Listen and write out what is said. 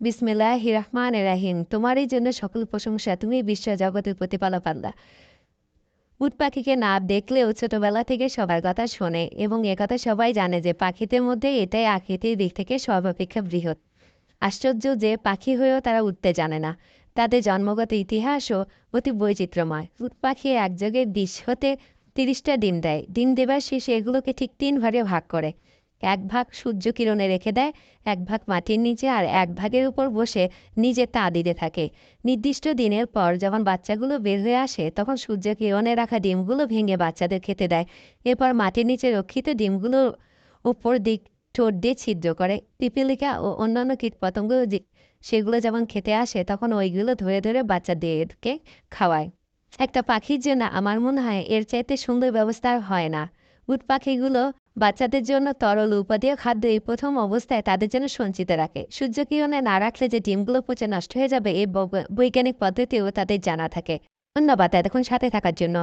বিসমিল্লাহ রহমান রাহিম তোমারই জন্য সকল প্রশংসা, তুমি বিশ্ব জগতের প্রতিপালক পাল্লা উট পাখিকে না দেখলেও ছোটবেলা থেকে সবার কথা শোনে এবং একথা সবাই জানে যে পাখিদের মধ্যে এটাই আকৃতির দিক থেকে সর্বাপেক্ষা বৃহৎ। আশ্চর্য যে পাখি হয়েও তারা উঠতে জানে না। তাদের জন্মগত ইতিহাসও অতি বৈচিত্র্যময়। উট পাখি একযোগে বিশ হতে তিরিশটা ডিম দেয়। ডিম দেবার শেষে এগুলোকে ঠিক তিন ভাগে ভাগ করে। এক ভাগ সূর্য কিরণে রেখে দেয়, এক ভাগ মাটির নিচে আর এক ভাগের উপর বসে নিজে তা দিতে থাকে। নির্দিষ্ট দিনের পর যখন বাচ্চাগুলো বের হয়ে আসে, তখন সূর্য কিরণে রাখা ডিমগুলো ভেঙে বাচ্চাদের খেতে দেয়। এরপর মাটির নিচে রক্ষিত ডিমগুলো উপর দিক ঠোঁট দিয়ে ছিদ্র করে। পিপিলিকা ও অন্যান্য কীটপতঙ্গ সেগুলো যেমন খেতে আসে, তখন ওইগুলো ধরে ধরে বাচ্চাদেরকে খাওয়ায়। একটা পাখির জন্য আমার মনে হয় এর চাইতে সুন্দর ব্যবস্থা হয় না। উট পাখিগুলো বাচ্চাদের জন্য তরল উপাদেয় খাদ্য এই প্রথম অবস্থায় তাদের জন্য সঞ্চিত রাখে। সূর্যকিরণে না রাখলে যে ডিমগুলো পচে নষ্ট হয়ে যাবে এই বৈজ্ঞানিক পদ্ধতিও তাদের জানা থাকে। ধন্যবাদ এতক্ষণ সাথে থাকার জন্য।